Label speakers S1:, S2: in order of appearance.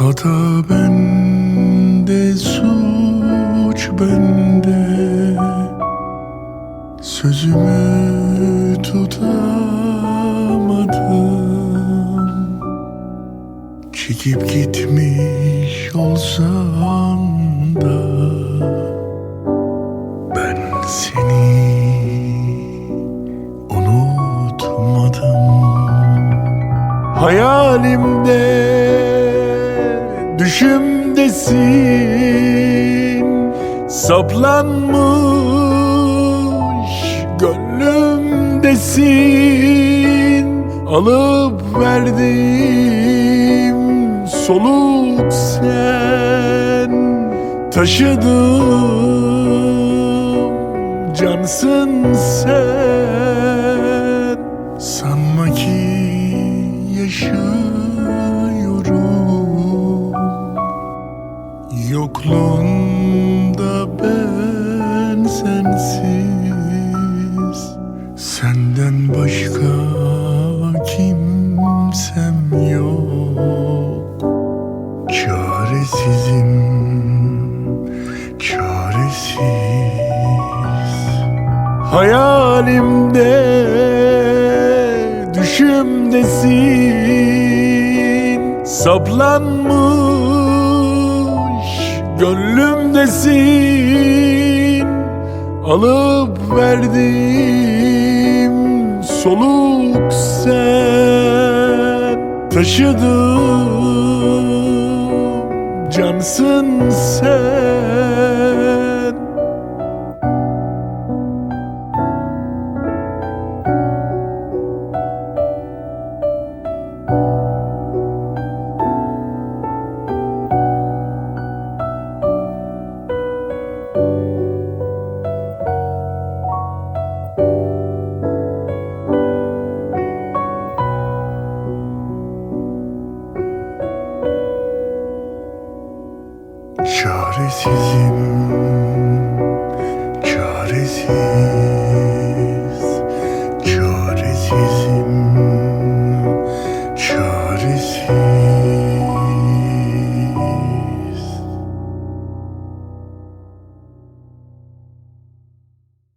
S1: Hata bende, suç bende. Sözümü tutamadım. Çekip gitmiş olsam da Ben seni unutmadım. Hayalimde düşümdesin Saplanmış gönlümdesin. Alıp verdiğim soluk sen. Taşıdım cansın sen Yokluğunda ben sensiz. Senden başka kimsem yok. Çaresizim, çaresiz. Hayalimde düşümdesin. Saplanmış gönlümdesin Alıp verdiğim soluk sen Taşıdım cansın sen Çaresizim, çaresizim.